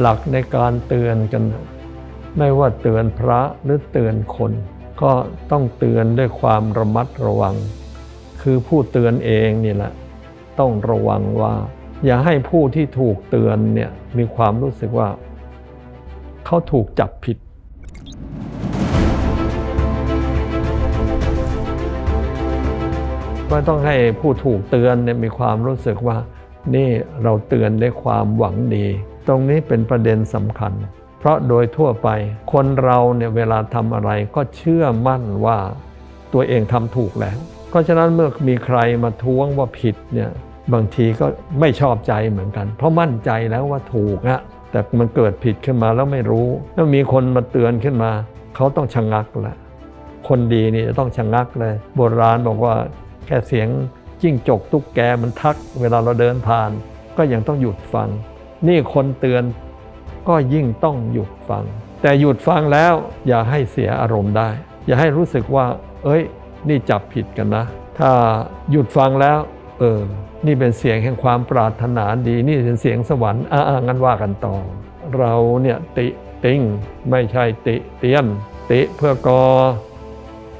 หลักในการเตือนกัน ไม่ว่าเตือนพระหรือเตือนคน ก็ต้องเตือนด้วยความระมัดระวัง คือผู้เตือนเองนี่แหละ ต้องระวังว่า อย่าให้ผู้ที่ถูกเตือนเนี่ยมีความรู้สึกว่า เขาถูกจับผิดก็ต้องให้ผู้ถูกเตือนเนี่ยมีความรู้สึกว่า นี่เราเตือนด้วยความหวังดี ตรงนี้เป็นประเด็นสำคัญ เพราะโดยทั่วไป คนเราเนี่ยเวลาทำอะไรก็เชื่อมั่นว่าตัวเองทำถูกแล้ว เพราะฉะนั้นเมื่อมีใครมาท้วงว่าผิดเนี่ยบางทีก็ไม่ชอบใจเหมือนกัน เพราะมั่นใจแล้วว่าถูกอะแต่มันเกิดผิดขึ้นมาแล้วไม่รู้ แล้วมีคนมาเตือนขึ้นมา เขาต้องชะงักแหละ คนดีนี่จะต้องชะงักเลย โบราณบอกว่าแค่เสียงจิ้งจกตุ๊กแกมันทัก เวลาเราเดินผ่าน ก็ยังต้องหยุดฟัง นี่คนเตือนก็ยิ่งต้องหยุดฟัง แต่หยุดฟังแล้วอย่าให้เสียอารมณ์ได้ อย่าให้รู้สึกว่า เอ้ย นี่จับผิดกันนะ ถ้าหยุดฟังแล้วเออนี่เป็นเสียงแห่งความปรารถนาดี นี่เป็นเสียงสวรรค์อ่างั้นว่ากันต่อ เราเนี่ยติติงไม่ใช่ติเตียน ติเพื่อกอ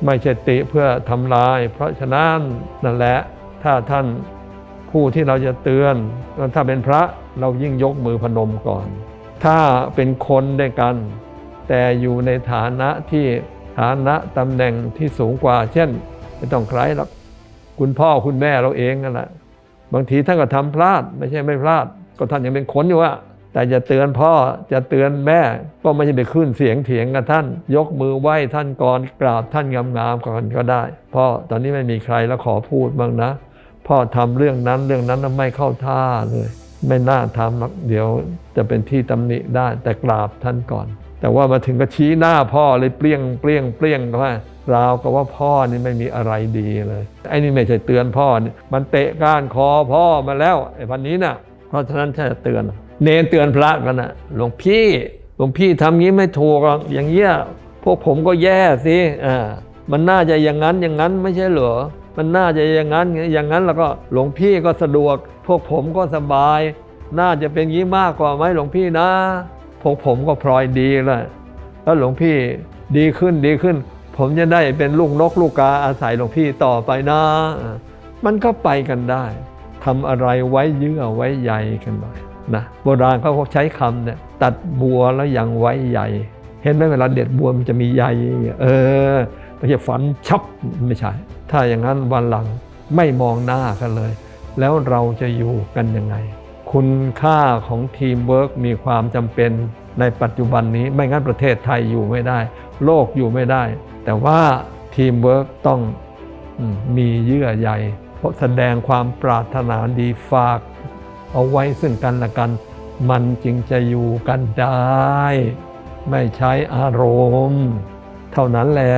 ไม่ใช่ติเพื่อทำลาย เพราะฉะนั้นนั่นแหละถ้าท่านผู้ที่เราจะเตือนถ้าเป็นพระ เรายิ่งยกมือพนมก่อน ถ้าเป็นคนด้วยกัน แต่อยู่ในฐานะที่ฐานะตำแหน่งที่สูงกว่า เช่น ไม่ต้องใครหรอกคุณพ่อคุณแม่เราเองนั่นแหละบางทีท่านก็ทำพลาด ไม่ใช่ไม่พลาด ก็ท่านยังเป็นคนอยู่อะแต่จะเตือนพ่อจะเตือนแม่ก็ไม่ใช่ไปขึ้นเสียงเถียงกับท่าน ยกมือไหว้ท่านก่อนกราบท่านงามๆก่อนก็ได้ พ่อตอนนี้ไม่มีใครแล้วขอพูดบ้างนะ พ่อทำเรื่องนั้นเรื่องนั้นไม่เข้าท่าเลย ไม่น่าทำหรอกเดี๋ยวจะเป็นที่ตำหนิได้แต่กราบท่านก่อน แต่ว่ามาถึงก็ชี้หน้าพ่อเลยเปรี้ยงเปรี้ยงเปรี้ยงก็ว่าราวกับว่าพ่อนี่ไม่มีอะไรดีเลยไอ้นี่ไม่ใช่เตือนพ่อนี่มันเตะก้านคอพ่อมาแล้วไอ้พันนี้น่ะ เพราะฉะนั้นถ้าจะเตือน เนนเตือนพระกันนะหลวงพี่หลวงพี่ทำงี้ไม่ถูกหรอกอย่างเงี้ยพวกผมก็แย่สิอ่ามันน่าจะอย่างนั้นอย่างนั้นไม่ใช่เหรอ มันน่าจะอย่างนั้นอย่างนั้นแล้วก็หลวงพี่ก็สะดวก พวกผมก็สบาย น่าจะเป็นงี้มากกว่าไหมหลวงพี่นะ พวกผมก็พลอยดีเลยแล้วหลวงพี่ดีขึ้นดีขึ้น ผมจะได้เป็นลูกนกลูกกาอาศัยหลวงพี่ต่อไปนะ มันก็ไปกันได้ทำอะไรไว้เยื่อไว้ใยกันหน่อยนะโบราณเขาใช้คำเนี่ยตัดบัวแล้วยังไว้ใยเห็นไหมเวลาเด็ดบัวมันจะมีใยเออ ไม่ใช่ฝันชับไม่ใช่ ถ้าอย่างนั้นวันหลังไม่มองหน้ากันเลย แล้วเราจะอยู่กันยังไง คุณค่าของทีมเวิร์กมีความจำเป็นในปัจจุบันนี้ไม่งั้นประเทศไทยอยู่ไม่ได้ โลกอยู่ไม่ได้ แต่ว่าทีมเวิร์กต้องมมีเยื่อใยเพราะแสดงความปรารถนาดีฝาก เอาไว้ซึ่งกันและกัน มันจึงจะอยู่กันได้ ไม่ใช้อารมณ์ เท่านั้นแหละ